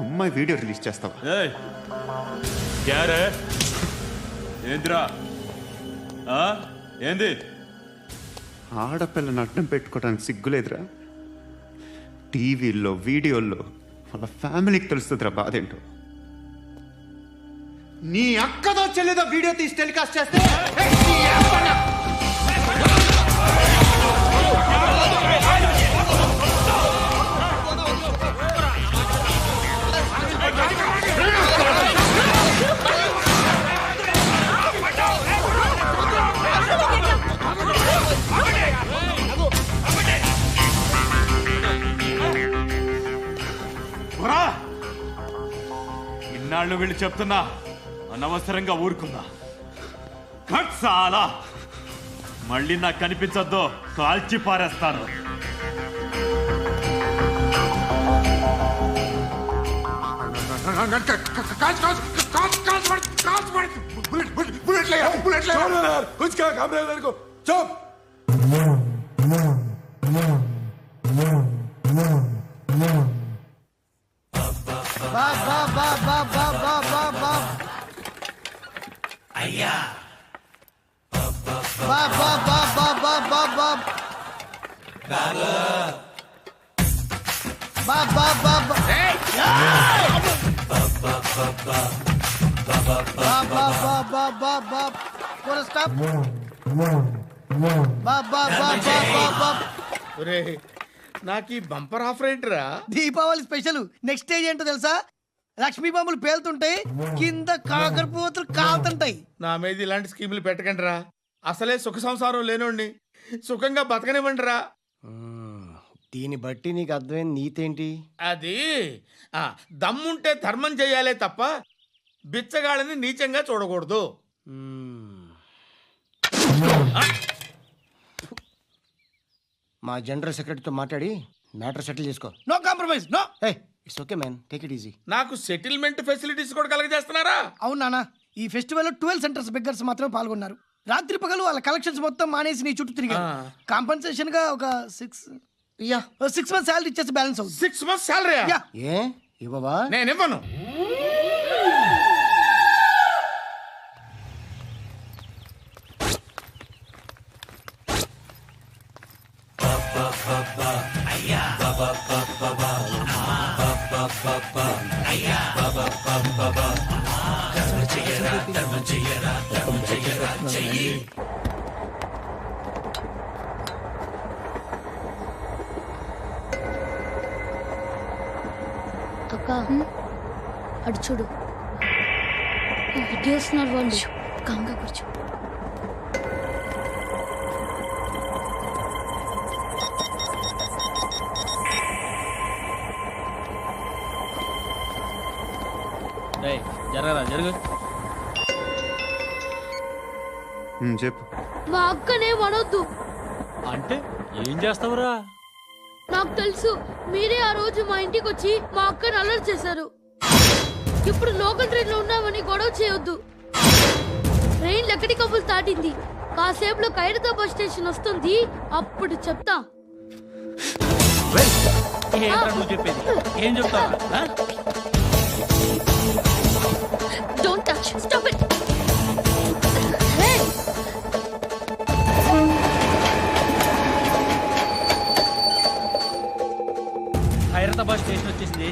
అమ్మాయి video release చేస్తావా? ఏంద్రా? ఏంది? ఆడపిల్లని అడ్డం పెట్టుకోవడానికి సిగ్గులేదురా. టీవీల్లో వీడియోల్లో వాళ్ళ ఫ్యామిలీకి తెలుస్తుందిరా బాధ ఏంటో నీ అక్కదో చెల్లిదో వీడియో తీసి టెలికాస్ట్ చేస్తే ఇన్నాళ్ళు వీళ్ళు చెప్తున్నా అనవసరంగా ఊరుకుందా కట్ చాలా మళ్ళీ నాకు కనిపించొద్దు కాల్చి పారేస్తాను कुछ क्या घबरा मेरे को चुप నాకు ఈ బంపర్ ఆఫర్ ఏంటిరా? దీపావళి స్పెషల్. నెక్స్ట్ స్టేజ్ ఏంటో తెలుసా? లక్ష్మీ బాంబులు పేలుతుంటాయి కింద కాకరపువతులు కాలుతుంటాయి. నా మీద ఇలాంటి స్కీములు పెట్టకండి రా అసలే సుఖ సంసారం లేనోడిని. సుఖంగా బతకనివ్వండి రా దీన్ని బట్టి నీకు అర్థమైన నీతేంటి? అది ఆ, దమ్ముంటే ధర్మం చేయాలే తప్ప బిచ్చగాళ్ళని నీచంగా చూడకూడదు. మా జనరల్ సెక్రటరీతో మాట్లాడి మ్యాటర్ సెటిల్ చేసుకో. No compromise no. A it's okay man. Take it easy. నాకు సెటిల్మెంట్ ఫెసిలిటీస్ కూడా కలగజేస్తున్నారా? అవును నాన్న. ఈ ఫెస్టివల్ ట్వెల్వ్ సెంటర్స్ బెగ్గర్స్ మాత్రమే పాల్గొన్నారు. రాత్రి పగలు వాళ్ళ కలెక్షన్స్ మొత్తం మానేసి నీ చుట్టూ తిరిగారు. ఆ. కాంపన్సేషన్గా ఒక six yeah. Six months salary ఇచ్చేసి బ్యాలెన్స్ అవుతుంది. Six months salary yeah. ఏ? ఇవ్వవా? నేను ఇవ్వను. అక్క. అటు చూడు. ఇటు వస్తున్నారు వాళ్ళు కంగా కూర్చో. జరగరా జరుగు. చెప్పు. మా అక్కనే వనొద్దు. అంటే ఏం చేస్తావురా? నాకు తెలుసు. మీరే ఆ రోజు మా ఇంటికి వచ్చి మా అక్కను అల్లరి చేశారు. ఇప్పుడు లోకల్ ట్రైన్లో ఉన్నామని గొడవ చేయొద్దు. ట్రైన్ ఎక్కడి కబులు దాటింది. కాసేపులో ఖైరతాబాద్ స్టేషన్ వస్తుంది. అప్పుడు చెప్తా. ఏం చెప్తావు?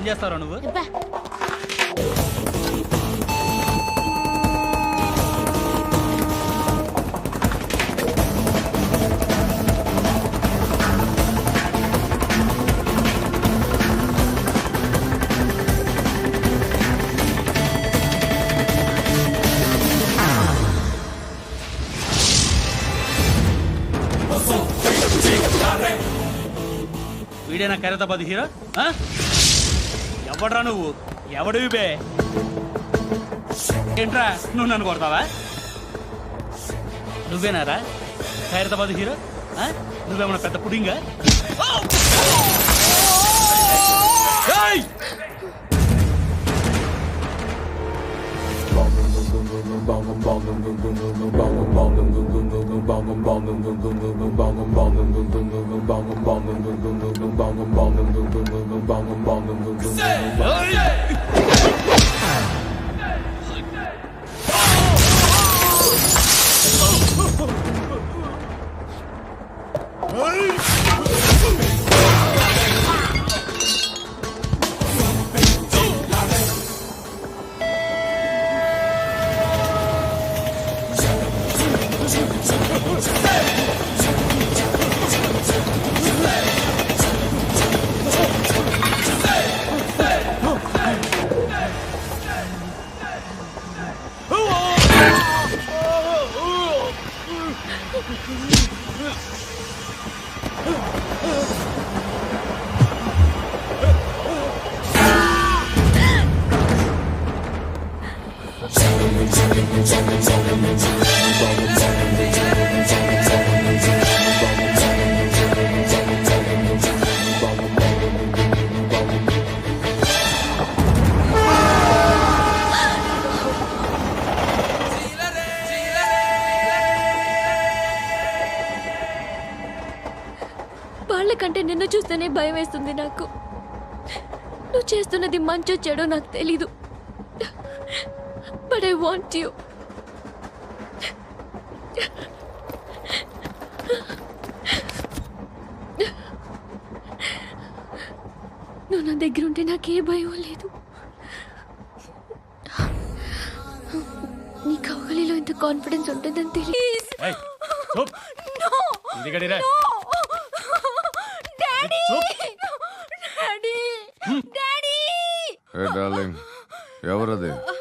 చేస్తారా నువ్వు? వీడైనా కరెత పది హీరో ఎవడ్రా నువ్వు? ఎవడివి బే ఏంట్రా నువ్వు నన్ను కొడతావా? నువ్వేనారా? హైదరాబాద్ హీరో? నువ్వేమన్నా పెద్ద పుడింగా? Say, oh yeah! వాళ్ళకంటే నిన్ను చూస్తేనే భయం వేస్తుంది నాకు. నువ్వు చేస్తున్నది మంచో చెడో నాకు తెలీదు. బట్ ఐ వాంట్ యూ నువ్వు నా దగ్గర ఉంటే నాకే భయం లేదు. నీ కౌగలిలో ఇంత కాన్ఫిడెన్స్ ఉంటుందని తెలియదు. డాడీ. డాడీ ఎవరది?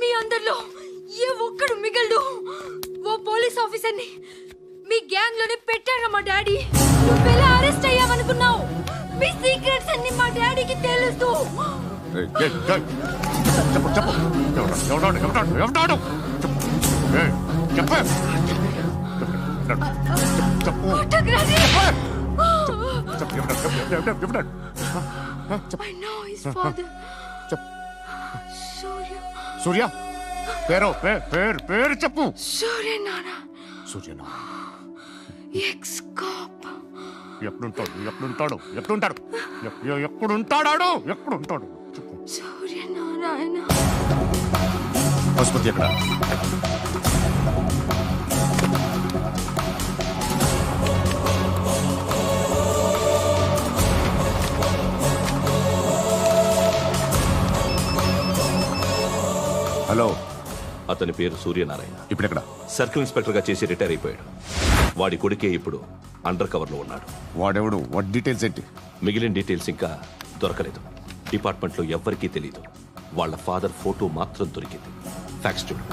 మీ అందరిలో ఏ ఒక్కడు మిగలడు ఓ పోలీస్ ఆఫీసర్ని మీ గ్యాంగ్లోనే పెట్టారా మా డాడీ నువ్వెలా అరెస్ట్ అయ్యావనుకున్నావు మీ సీక్రెట్స్ అన్ని మా డాడీకి తెలుసు. చెప్పు చెప్పు ఎవడు, ఎవడు, ఎవడు, ఎవడు? చెప్పు. చెప్పు చెప్పు. చెప్పు ఎవడు, ఎవడు, ఎవడు? I know his father. చెప్పు. సూర్య. సూర్య పేరు పే- పేరు పేరు చెప్పు. సూర్య నాన్న సూర్య ఎక్స్ కాప్ ఎప్పుడుంటాడు ఎప్పుడుంటాడు ఎప్పుడుంటాడు? ఎప్పుడుంటాడాడు? ఎప్పుడుంటాడు? చెప్పు. సూర్య నారాయణ. పశుపతి ఎక్కడ అతని పేరు సూర్యనారాయణ. ఇప్పుడు ఎక్కడ సర్కిల్ ఇన్స్పెక్టర్గా చేసి రిటైర్ అయిపోయాడు. వాడి కొడుకే ఇప్పుడు అండర్ కవర్లో ఉన్నాడు. వాడెవడు? వాట్ డీటెయిల్స్ ఏంటి? మిగిలిన డీటెయిల్స్ ఇంకా దొరకలేదు. డిపార్ట్మెంట్లో ఎవ్వరికీ తెలియదు వాళ్ళ ఫాదర్ ఫోటో మాత్రం దొరికింది. ఫ్యాక్స్ చూడు.